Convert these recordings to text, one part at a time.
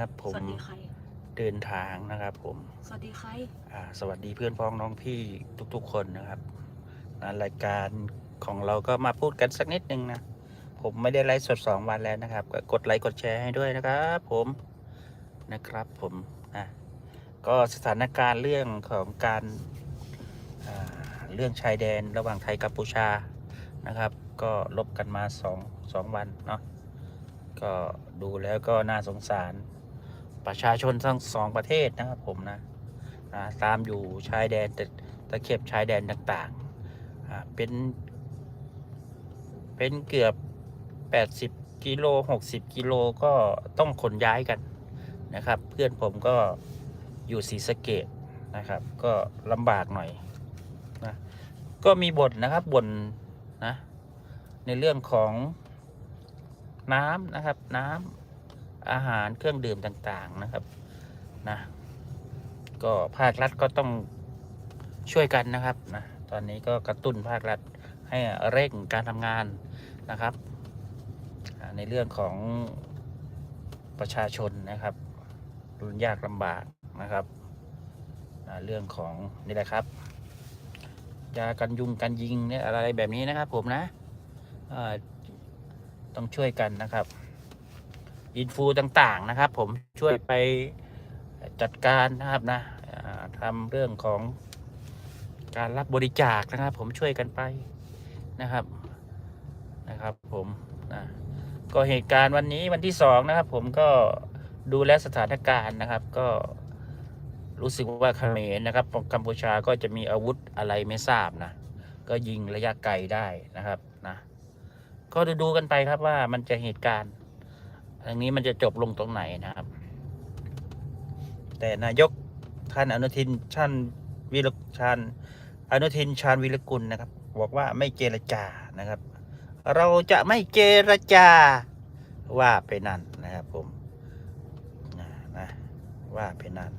นะครับผสมวัสดีใครเดินทางนะครับ ผม สวัสดีใครอ่า สวัสดีเพื่อนพ้องน้องพี่ทุก ๆ คนนะครับนะรายการของเราก็มาพูดกันสักนิดนึงนะผมไม่ได้ไลฟ์สดสองวันแล้วนะครับก็กดไลค์กดแชร์ให้ด้วยนะครับ ผมนะครับ ผมนะก็สถานการณ์เรื่องของการอ่าเรื่องชายแดนระหว่างไทยกัมพูชานะครับ ก็ลบกันมาสองสองวันเนาะก็ดูแล้วก็น่าสงสาร ประชาชนทั้งสองประเทศนะครับผมนะอ่าตามอยู่ชายแดนตะตะเข็บชายแดนต่างๆเป็น เป็นเกือบ 80 กิโล 60 กิโลก็ต้องขนย้ายกันนะครับ เพื่อนผมก็อยู่ศรีสะเกดนะครับ ก็ลำบากหน่อยนะก็มีบ่นะครับบนนะในเรื่องของน้ำนะครับน้ำ อาหารเครื่องดื่มต่างๆนะครับนะก็ภาครัฐก็ต้องช่วยกันนะครับนะตอนนี้ก็กระตุ้นภาครัฐให้เร่งการทำงานนะครับ ในเรื่องของประชาชนนะครับรุนยากลำบากนะครับเรื่องของนี่แหละครับยากันยุงกันยิงเนี่ยอะไรแบบนี้นะครับผมนะต้องช่วยกันนะครับ อินฟูต่างๆนะครับ ผมช่วยไปจัดการนะครับนะทำเรื่องของการรับบริจาคนะครับ ผมช่วยกันไปนะครับนะครับ ผมนะก็เหตุการณ์วันนี้วันที่สองนะครับ ผมก็ดูแลสถานการณ์นะครับ ก็รู้สึกว่าเขมรนะครับกัมพูชาก็จะมีอาวุธอะไรไม่ทราบนะก็ยิงระยะไกลได้นะครับนะก็ดูดูกันไปครับว่ามันจะเหตุการณ์ อันนี้มันจะจบลงตรงไหนนะครับ แต่นายกท่านอนุทินชันวิรชันอนุทินชาญวิรกุลนะครับ บอกว่าไม่เจรจานะครับ เราจะไม่เจรจาว่าไปนั่นนะครับผมนะนะว่าไปนั่น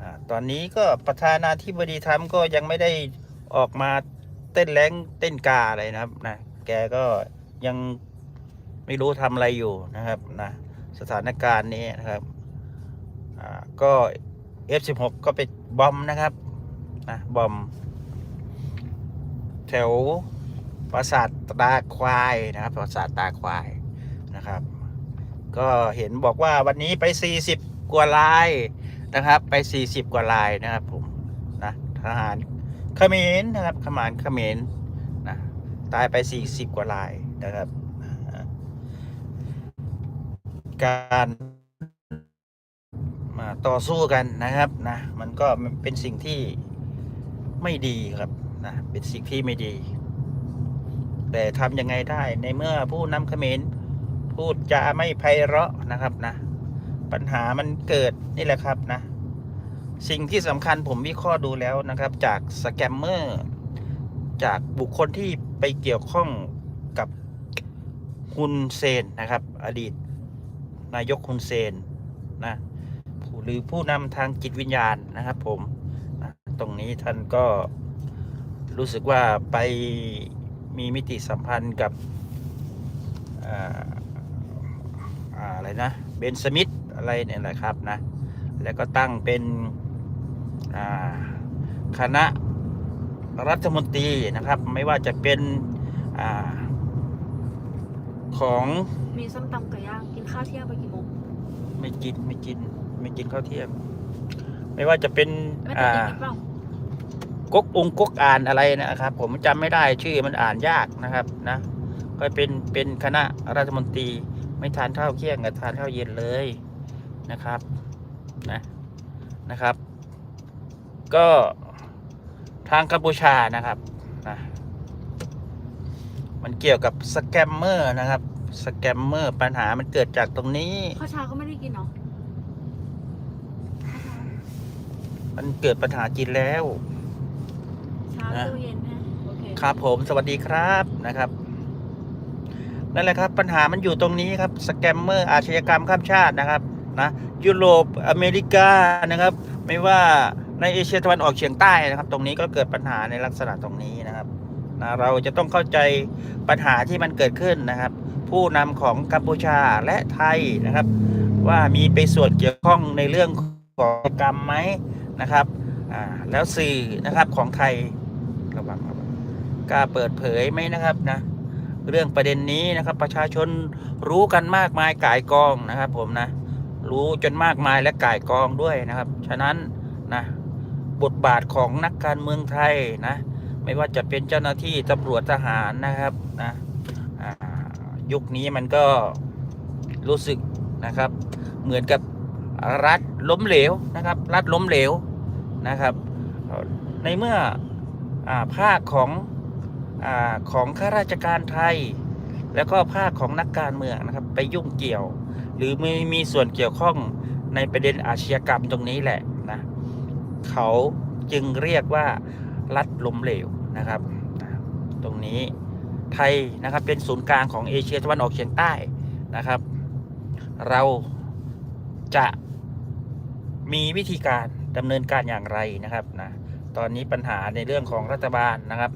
อตอนนี้ก็ประธานาธิบดีทรัมป์ก็ยังไม่ได้ออกมาเต้นแรงเต้นกาอะไรนะครับนะแกก็ยัง ไม่รู้ทำอะไรอยู่นะครับนะสถานการณ์นี้นะครับอ่าก็ F16 ก็ไปบอมนะครับนะบอม แถวปราสาทตาควายนะครับปราสาทตาควายนะครับ ก็เห็นบอกว่าวันนี้ไป 40 กว่าลายนะครับ ไป 40 กว่าลายนะครับผมนะทหารเขมรนะครับขมานเขมรนะตายไป 40 กว่าลายนะครับ การมาต่อสู้กันนะครับนะมันก็เป็นสิ่งที่ไม่ดีครับนะเป็นสิ่งที่ไม่ดี แต่ทำยังไงได้ในเมื่อผู้นำเขมรพูดจาไม่ไพเราะนะครับนะ ปัญหามันเกิดนี่แหละครับนะ สิ่งที่สำคัญผมวิเคราะห์ดูแล้วนะครับ จากสแกมเมอร์จากบุคคลที่ไปเกี่ยวข้องกับฮุนเซนนะครับ อดีต นายกฮุนเซนนะหรือผู้นำทางจิตวิญญาณนะครับผมนะตรงนี้ท่านก็รู้สึกว่าไปมีมิติสัมพันธ์กับอ่าอ่าอะไรนะเบนสมิธอะไรเนี่ยแหละครับนะ แล้วก็ตั้งเป็นคณะรัฐมนตรีนะครับ ไม่ว่าจะเป็น ของมีส้มตำไก่ย่างกินข้าวเที่ยงไปกี่โมงไม่กินไม่กิน ไม่กินข้าวเที่ยงไม่ว่าจะเป็นไม่แต่อ่ากินหรือเปล่ากกองกกอ่านอะไรนะครับ ผมจำไม่ได้ชื่อมันอ่านยากนะครับนะก็เป็นเป็นคณะรัฐมนตรีไม่ทานข้าวเที่ยงกับทานข้าวเย็นเลยนะครับนะนะครับ ก็ทางกัมพูชานะครับนะ มันเกี่ยวกับสแกมเมอร์นะครับ สแกมเมอร์ปัญหามันเกิดจากตรงนี้ ข้าวเช้าก็ไม่ได้กินเนาะมันเกิดปัญหากินแล้ว เช้านะ ตู้เย็นนะโอเคครับผมสวัสดีครับนะครับนั่นแหละครับ ปัญหามันอยู่ตรงนี้ครับสแกมเมอร์อาชญากรรมข้ามชาตินะครับนะยุโรปอเมริกานะครับ ไม่ว่าในเอเชียตะวันออกเฉียงใต้นะครับ ตรงนี้ก็เกิดปัญหาในลักษณะตรงนี้นะครับ นะเราจะต้องเข้าใจปัญหาที่มันเกิดขึ้นนะครับ ผู้นำของกัมพูชาและไทยนะครับ ว่ามีไปส่วนเกี่ยวข้องในเรื่องของกรรมไหมนะครับอ่าแล้วสื่อนะครับของไทยระวังระวังกล้าเปิดเผยไหมนะครับนะเรื่องประเด็นนี้นะครับประชาชนรู้กันมากมายก่ายกองนะครับ ผมนะรู้จนมากมายและก่ายกองด้วยนะครับ ฉะนั้นนะบทบาทของนักการเมืองไทยนะ ไม่ว่าจะเป็นเจ้าหน้าที่ตำรวจทหารนะครับนะยุคนี้มันก็รู้สึกนะครับ เหมือนกับรัฐล้มเหลวนะครับ รัฐล้มเหลวนะครับ ในเมื่ออภาคของอของข้าราชการไทย แล้วก็ภาคของนักการเมืองนะครับ ไปยุ่งเกี่ยว หรือมีมีส่วนเกี่ยวข้องในประเด็นอาชญากรรมตรงนี้แหละนะเขาจึงเรียกว่า รัฐลมเหลวนะครับ ตรงนี้ไทยนะครับเป็นศูนย์กลางของเอเชียตะวันออกเฉียงใต้นะครับ เราจะมีวิธีการดำเนินการอย่างไรนะครับนะตอนนี้ปัญหาในเรื่องของรัฐบาลนะครับ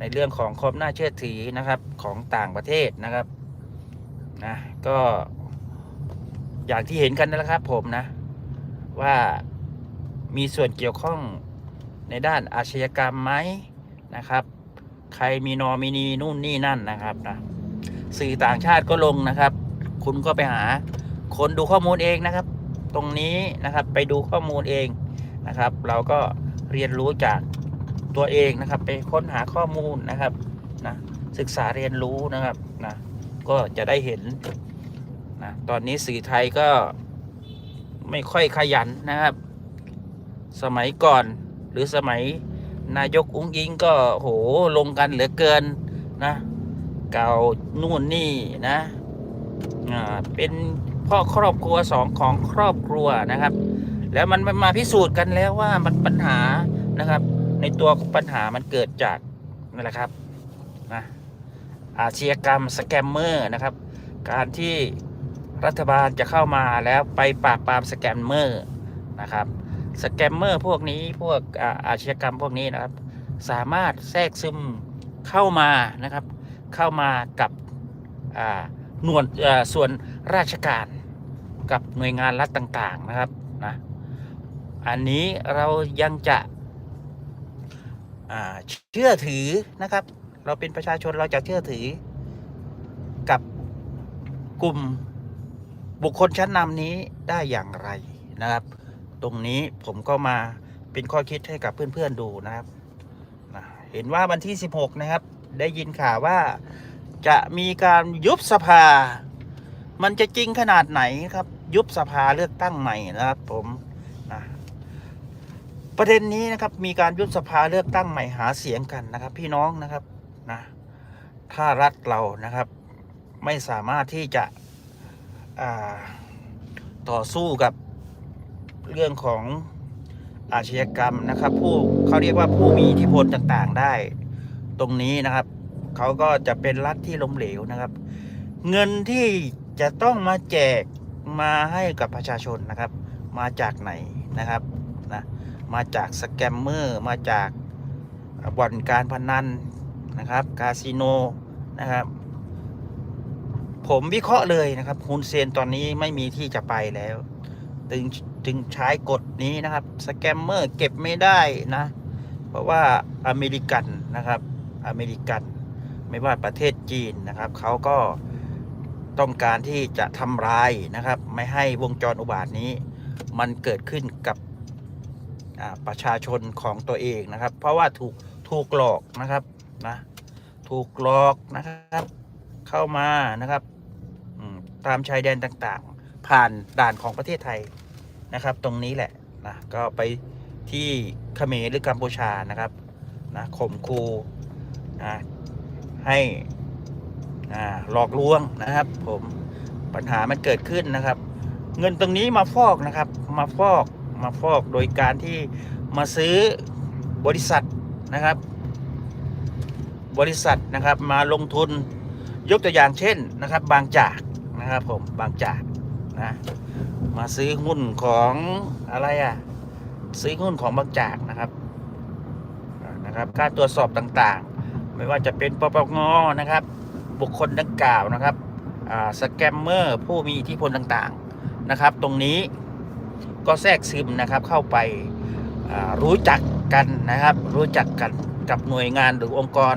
ในเรื่องของความน่าเชื่อถือนะครับของต่างประเทศนะครับนะก็อย่างที่เห็นกันนั่นแหละครับผมนะว่ามีส่วนเกี่ยวข้อง ในด้านอาชญากรรมไหมนะครับ ใครมีนอมินีนู่นนี่นั่นนะครับนะสื่อต่างชาติก็ลงนะครับ คุณก็ไปหาคนดูข้อมูลเองนะครับ ตรงนี้นะครับไปดูข้อมูลเองนะครับ เราก็เรียนรู้จากตัวเองนะครับ ไปค้นหาข้อมูลนะครับนะศึกษาเรียนรู้นะครับนะก็จะได้เห็นนะตอนนี้สื่อไทยก็ไม่ค่อยขยันนะครับ สมัยก่อน หรือสมัยนายกอุ้งยิงก็โหลงกันเหลือเกินนะเก่านู่นนี่นะอ่าเป็นพ่อครอบครัวสองของครอบครัวนะครับ แล้วมันมาพิสูจน์กันแล้วว่ามันปัญหานะครับ ในตัวปัญหามันเกิดจากนั่นแหละครับนะอาชญากรรมสแกมเมอร์นะครับ การที่รัฐบาลจะเข้ามาแล้วไปปราบปรามสแกมเมอร์นะครับ สแกมเมอร์พวกนี้พวกอาอาชญากรรมพวกนี้นะครับ สามารถแทรกซึมเข้ามานะครับ เข้ามากับหน่วยส่วนราชการกับหน่วยงานรัฐต่างๆนะครับนะอันนี้เรายังจะเชื่อถือนะครับ เราเป็นประชาชนเราจะเชื่อถือกับกลุ่มบุคคลชั้นนำนี้ได้อย่างไรนะครับ ตรงนี้ผมก็มาเป็นข้อคิดให้กับเพื่อนๆดูนะครับนะเห็นว่าวันที่ 16 นะครับ ได้ยินข่าวว่าจะมีการยุบสภา มันจะจริงขนาดไหนครับ ยุบสภาเลือกตั้งใหม่นะครับ ผมนะประเด็นนี้นะครับมีการยุบสภาเลือกตั้งใหม่หาเสียงกันนะครับ พี่น้องนะครับนะถ้ารัฐเรานะครับ ไม่สามารถที่จะต่อสู้กับ เรื่องของอาชญากรรมนะครับ ผู้เขาเรียกว่าผู้มีอิทธิพลต่างๆได้ ตรงนี้นะครับเขาก็จะเป็นรัฐที่ล้มเหลวนะครับ เงินที่จะต้องมาแจกมาให้กับประชาชนนะครับ มาจากไหนนะครับนะมาจากสแกมเมอร์มาจากบ่อนการพนันนะครับคาสิโนนะครับ ผมวิเคราะห์เลยนะครับฮุนเซนตอนนี้ไม่มีที่จะไปแล้วจึง จึงใช้กฎนี้นะครับสแกมเมอร์เก็บไม่ได้นะ เพราะว่าอเมริกันนะครับอเมริกันไม่ว่าประเทศจีนนะครับเขาก็ต้องการที่จะทำลายนะครับ ไม่ให้วงจรอุบาทนี้ มันเกิดขึ้นกับประชาชนของตัวเองนะครับ เพราะว่าถูกถูกหลอกนะครับนะถูกหลอกนะครับ เข้ามานะครับตามชายแดนต่างๆ ผ่านด่านของประเทศไทย นะครับ ตรงนี้แหละนะก็ไปที่เขมรหรือกัมพูชานะครับนะข่มคูนะให้อ่าหลอกลวงนะครับ ผมปัญหามันเกิดขึ้นนะครับ เงินตรงนี้มาฟอกนะครับ มาฟอกมาฟอกโดยการที่มาซื้อบริษัทนะครับ บริษัทนะครับมาลงทุนยกตัวอย่างเช่นนะครับ บางจากนะครับผมบางจากนะ มาซื้อหุ้นของอะไรอะ่ะ ซื้อหุ้นของบางจากนะครับนะครับ การตรวจสอบต่างๆ ไม่ว่าจะเป็นปปงนะครับ บุคคลดังกล่าวนะครับอ่าสแกมเมอร์ผู้มีอิทธิพลต่างๆนะครับ ตรงนี้ก็แทรกซึมนะครับเข้าไปรู้จักกันนะครับ รู้จักกันกับหน่วยงานหรือองค์กร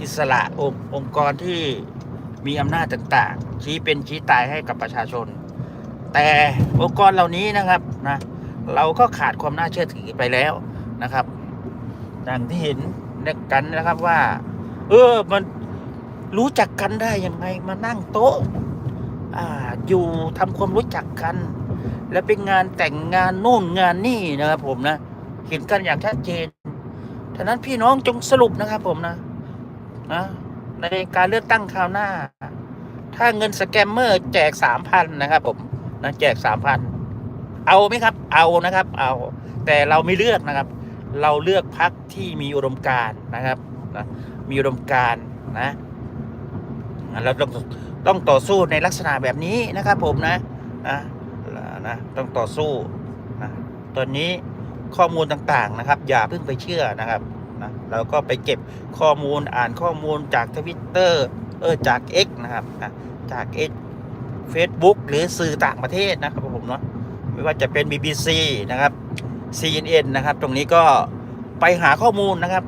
อิสระองค์องค์กรที่มีอำนาจต่างๆชี้เป็นชี้ตายให้กับประชาชน แต่องค์กรเหล่านี้นะครับนะเราก็ขาดความน่าเชื่อถือไปแล้วนะครับอย่างที่เห็นกันนะครับว่า เออมันรู้จักกันได้ยังไงมานั่งโต๊ะอ่าอยู่ทำความรู้จักกัน และเป็นงานแต่งงานนู่นงานนี่นะครับผมนะเห็นกันอย่างชัดเจนฉะนั้นพี่น้องจงสรุปนะครับผมนะนะในการเลือกตั้งคราวหน้า ถ้าเงินสแกมเมอร์แจกสามพันนะครับผม นะแจกสามพันเอาไหมครับ เอานะครับ เอาแต่เราไม่เลือกนะครับ เราเลือกพักที่มีอุดมการนะครับนะมีอุดมการนะเราต้องต้องต่อสู้ในลักษณะแบบนี้นะครับ ผมนะนะนะต้องต่อสู้นะตอนนี้ข้อมูลต่างๆนะครับ อย่าเพิ่งไปเชื่อนะครับนะเราก็ไปเก็บข้อมูลอ่านข้อมูลจากทวิตเตอร์เออจาก X นะครับนะจาก X Facebook หรือสื่อต่างประเทศนะครับผมเนาะไม่ว่าจะเป็น BBC นะครับ CNN นะครับ ตรงนี้ก็ไปหาข้อมูลนะครับ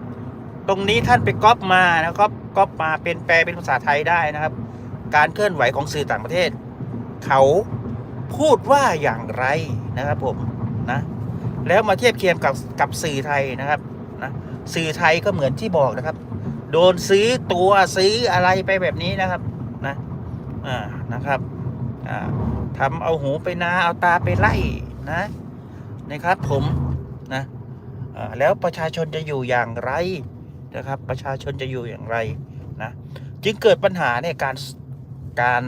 ตรงนี้ท่านไปก๊อปมานะครับก๊อปมาเป็นแปลเป็นภาษาไทยได้นะครับ การเคลื่อนไหวของสื่อต่างประเทศ เขาพูดว่าอย่างไรนะครับผมนะแล้วมาเทียบเคียงกับกับสื่อไทยนะครับนะสื่อไทยก็เหมือนที่บอกนะครับ โดนซื้อตัวซื้ออะไรไปแบบนี้นะครับนะอ่านะครับ ทำเอาหูไปนาเอาตาไปไล่นะนะครับผมนะแล้วประชาชนจะอยู่อย่างไรนะครับ ประชาชนจะอยู่อย่างไรนะจึงเกิดปัญหาในการการ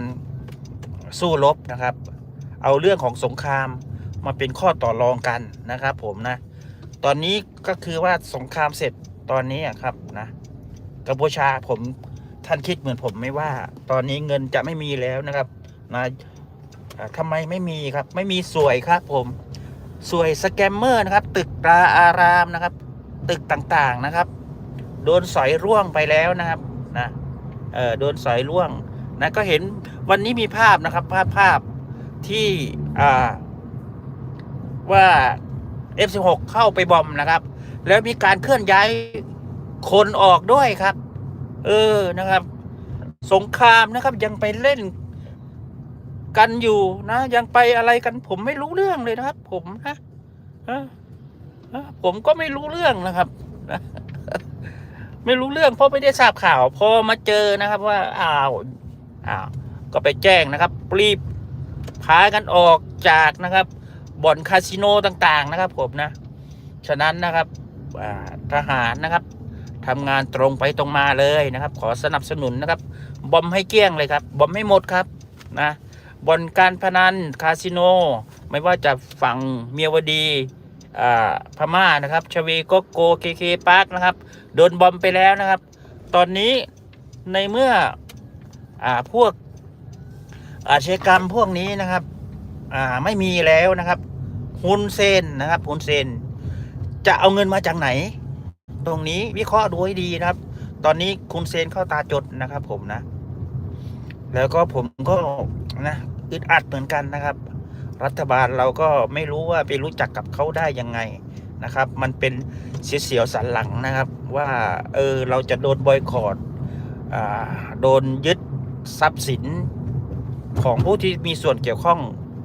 สู้รบนะครับ เอาเรื่องของสงครามมาเป็นข้อต่อรองกันนะครับผมนะตอนนี้ก็คือว่าสงครามเสร็จตอนนี้ครับนะกัมพูชาผมท่านคิดเหมือนผมไหม่ว่า ตอนนี้เงินจะไม่มีแล้วนะครับ นะอ่าทำไมไม่มีครับ ไม่มีสวยครับผมสวยสแกมเมอร์นะครับ ตึกตราอารามนะครับ ตึกต่างๆนะครับ โดนสอยร่วงไปแล้วนะครับนะเออโดนสอยร่วงนะก็เห็นวันนี้มีภาพนะครับ ภาพภาพที่อ่าว่า F16 เข้าไปบอมนะครับ แล้วมีการเคลื่อนย้ายคนออกด้วยครับ เออนะครับ สงครามนะครับยังไปเล่น กันอยู่นะยังไปอะไรกันผมไม่รู้เรื่องเลยนะครับ ผมนะผมก็ไม่รู้เรื่องนะครับไม่รู้เรื่องเพราะไม่ได้ทราบข่าว พอมาเจอนะครับว่าอ้าวอ้าวก็ไปแจ้งนะครับ รีบพากันออกจากนะครับ บ่อนคาสิโนต่างๆนะครับ ผมนะ ฉะนั้นนะครับทหารนะครับทำงานตรงไปตรงมาเลยนะครับ ขอสนับสนุนนะครับ บอมให้เกลี้ยงเลยครับ บอมให้หมดครับนะ บ่อนการพนันคาสิโน ไม่ว่าจะฝั่งเมียวดีอ่าพม่านะครับชเวโกโกเคเคปาร์คนะครับโดนบอมไปแล้วนะครับ ตอนนี้ในเมื่ออ่าพวกอาชญากรรมพวกนี้นะครับอ่าไม่มีแล้วนะครับฮุนเซนนะครับฮุนเซน จะเอาเงินมาจากไหน ตรงนี้วิเคราะห์ดูให้ดีนะครับ ตอนนี้คุณเซนเข้าตาจดนะครับ ผมนะ แล้วก็ผมก็นะ อึดอัดเหมือนกันนะครับ รัฐบาลเราก็ไม่รู้ว่าไปรู้จักกับเขาได้ยังไงนะครับ มันเป็นเสียวสันหลังนะครับ ว่าเออเราจะโดนบอยคอรดโดนยึดทรัพย์สินของผู้ที่มีส่วนเกี่ยวข้อง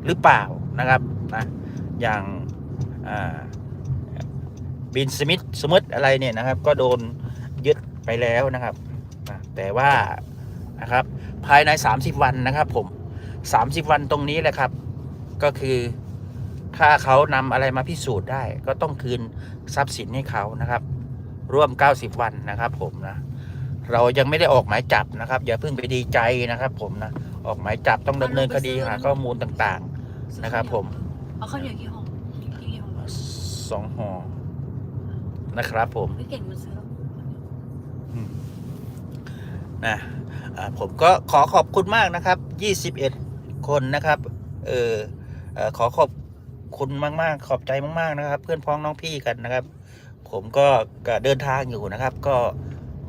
หรือเปล่านะครับนะอย่างบินสมิธสมิธอะไรเนี่ยนะครับ ก็โดนยึดไปแล้วนะครับ แต่ว่านะครับภายใน 30 วันนะครับผม 30 วันตรงนี้แหละครับ ก็คือถ้าเขานำอะไรมาพิสูจน์ได้ ก็ต้องคืนทรัพย์สินให้เขานะครับ ร่วม 90 วันนะครับผมนะเรายังไม่ได้ออกหมายจับนะครับ อย่าเพิ่งไปดีใจนะครับ ผมนะออกหมายจับต้องดำเนินคดีหาข้อมูลต่างๆนะครับ ผมเอาข้าวเหนียวกี่ห่อกี่กี่ห่อสองห่อนะครับ ผมไม่เก่งมันซื้อหรอกนะอ่าผมก็ขอขอบคุณมากนะครับ 21 คนนะครับ เออเอ่อขอขอบคุณมาก ๆ ขอบใจมาก ๆ นะครับ เพื่อนพ้องน้องพี่กันนะครับ ผมก็ก็เดินทางอยู่นะครับ ก็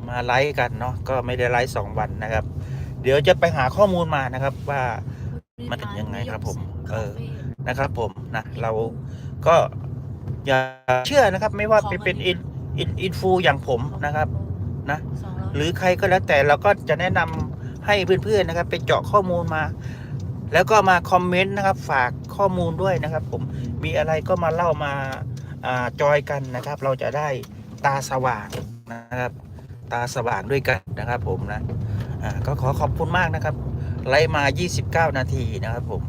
มาไลฟ์กันเนาะก็ไม่ได้ไลฟ์สองวันนะครับ เดี๋ยวจะไปหาข้อมูลมานะครับว่ามันเป็นยังไงครับผม เออคาเฟ่นะครับ ผมนะเราก็อย่าเชื่อนะครับ ไม่ว่าขอไปมาเป็นดิอินอินอินฟูอย่างผมนะครับนะสองร้อยหรือใครก็แล้วแต่เราก็จะแนะนำให้เพื่อนๆนะครับ ไปเจาะข้อมูลมา แล้วก็มาคอมเมนต์นะครับ ฝากข้อมูลด้วยนะครับ ผมมีอะไรก็มาเล่ามาอ่าจอยกันนะครับ เราจะได้ตาสว่างนะครับ ตาสว่างด้วยกันนะครับ ผมนะอ่าก็ขอขอบคุณมากนะครับ ไลมา 29 นาทีนะครับ ผม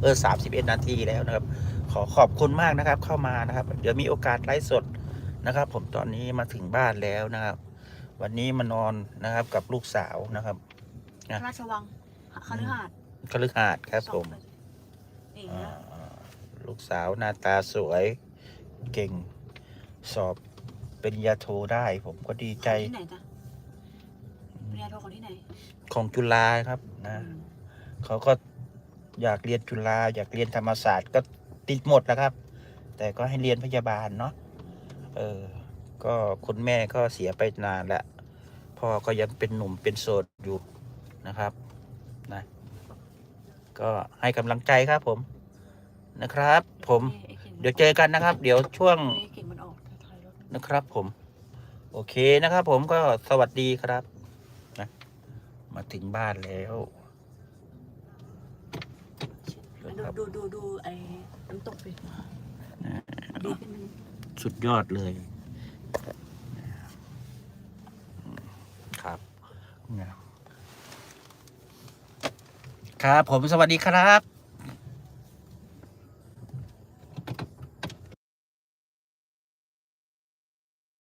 เออ31 นาทีแล้วนะครับ ขอขอบคุณมากนะครับ เข้ามานะครับ เดี๋ยวมีโอกาสไลฟ์สดนะครับ ผมตอนนี้มาถึงบ้านแล้วนะครับ วันนี้มานอนนะครับกับลูกสาวนะครับนะราชวังคฤหาสน์ คฤหาสน์ครับผมนี่อ่านะลูกสาวหน้าตาสวย เก่ง สอบปริญญาโทได้ผมก็ดีใจ ที่ไหนจ๊ะปริญญาโทของที่ไหนของจุฬาครับนะอืมเขาก็อยากเรียนจุฬาอยากเรียนธรรมศาสตร์ก็ติดหมดแล้วครับ แต่ก็ให้เรียนพยาบาลเนาะเออ ก็คุณแม่ก็เสียไปนานแล้วพ่อก็ยังเป็นหนุ่มเป็นโสดอยู่นะครับ นะ ก็ให้กำลังใจครับผมนะครับ ผมไอ้เก่งเดี๋ยวเจอกันนะครับ เดี๋ยวช่วงไอ้เก่งมันออกถอยรถนะครับผม โอเคนะครับ ผมก็สวัสดีครับนะมาถึงบ้านแล้วดูดูดูดูไอ้น้ำตกไปดีขึ้นไหมสุดยอดเลย ครับ ครับผมสวัสดีครับ